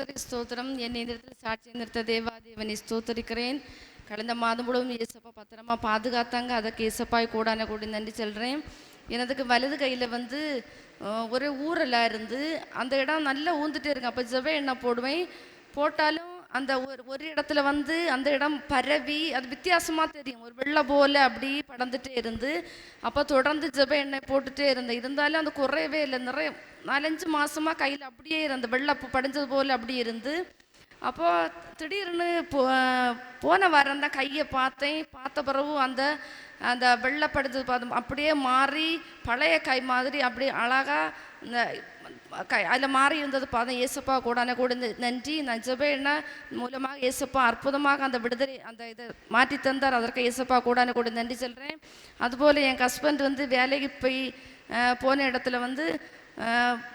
கர்த்தரை ஸ்தோத்திரம். என்னை இந்த இடத்துல சாட்சி நிறுத்த தேவாதேவனை ஸ்தோத்தரிக்கிறேன். கடந்த மாதம் முழுவதும் இயேசப்பா பத்திரமா பாதுகாத்தாங்க. அதற்கு இயேசப்பாய் கூடான கூடி நன்றி சொல்கிறேன் எனதுக்கு வலது கையில் வந்து ஒரே ஒரு ஊரெல்லாம் இருந்து அந்த இடம் நல்லா ஊந்துட்டே இருக்கு அப்போ ஜெப எண்ணெய் போடுவேன். போட்டாலும் அந்த ஒரு ஒரு இடத்துல வந்து அந்த இடம் பரவி அது வித்தியாசமாக தெரியும். ஒரு வெள்ளை போல அப்படி படந்துட்டே இருந்து அப்போ தொடர்ந்து ஜெப எண்ணெய் போட்டுட்டே இருந்தேன். இருந்தாலும் அந்த குறையவே இல்லை. நிறைய நாலஞ்சு மாதமாக கையில் அப்படியே இருந்த வெள்ளை பு- படிஞ்சது போல் அப்படியே இருந்து. அப்போ திடீர்னு போ போன வாரம் தான் கையை பார்த்தேன். பார்த்த பிறகு அந்த அந்த வெள்ளை படிஞ்சது பார்த்தோம் அப்படியே மாறி பழைய கை மாதிரி அப்படியே அழகாக இந்த அதில் மாறி இருந்தது பார்த்தா ஏசப்பா கூடான கூட இந்த நன்றி நான் மூலமாக இயேசுப்பா அற்புதமாக அந்த விடுதலை அந்த இதை மாற்றி தந்தார் அதற்கு ஏசப்பா கூடான கூட நன்றி சொல்கிறேன் அதுபோல் என் ஹஸ்பண்ட் வந்து வேலைக்கு போய் போன இடத்துல வந்து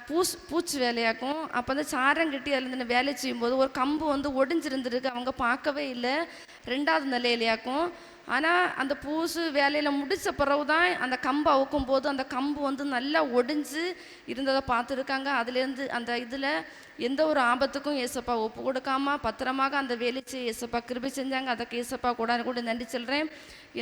பூஸ் பூச்சி வேலையாக்கும் அப்போ வந்து சாரம் கட்டி அதில் இருந்து வேலை செய்யும்போது ஒரு கம்பு வந்து ஒடிஞ்சிருந்துருக்கு அவங்க பார்க்கவே இல்லை ரெண்டாவது நிலையிலையாக்கும் ஆனால் அந்த பூசு வேலையில் முடிச்ச பிறகு தான் அந்த கம்பு அவுக்கும் போது அந்த கம்பு வந்து நல்லா ஒடிஞ்சு இருந்ததை பார்த்துருக்காங்க. அதுலேருந்து அந்த இதில் எந்த ஒரு ஆபத்துக்கும் ஏசப்பா ஒப்பு கொடுக்காம பத்திரமாக அந்த வேலைச்சு ஏசப்பா கிருபை செஞ்சாங்க. அதுக்கு ஏசப்பா கூட கூட நன்றி சொல்கிறேன்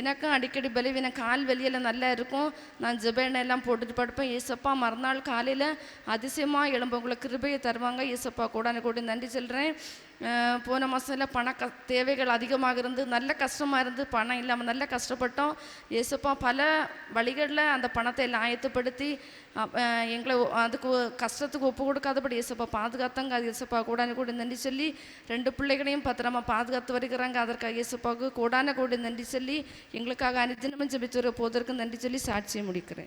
எனக்கும் அடிக்கடி பலவீன கால் வெளியில் நல்லா இருக்கும். நான் ஜெபேனை எல்லாம் போட்டுட்டு படுப்பேன். ஏசப்பா மறுநாள் காலையில் அதிசயமாக எழும்பவங்களை கிருபையை தருவாங்க. ஏசப்பா கூட கூட நன்றி சொல்கிறேன் போன மாதம்ல பண க தேவைகள் அதிகமாக இருந்து நல்ல கஷ்டமாக இருந்து பணம் இல்லாமல் நல்ல கஷ்டப்பட்டோம். ஏசப்பா பல வழிகளில் அந்த பணத்தை எல்லாம் ஆயத்தப்படுத்தி எங்களை அதுக்கு கஷ்டத்துக்கு ஒப்பு கொடுக்காதபடி ஏசப்பா பாதுகாத்தாங்க. அது ஏசப்பா கூடான கூட நன்றி சொல்லி ரெண்டு பிள்ளைகளையும் பத்திரமா பாதுகாத்து வருகிறாங்க. அதற்காக ஏசப்பாவுக்கு கூடான கூட நன்றி சொல்லி எங்களுக்காக அனுதினமும் ஜபித்து வர போதற்கு நன்றி சொல்லி சாட்சியை முடிக்கிறேன்.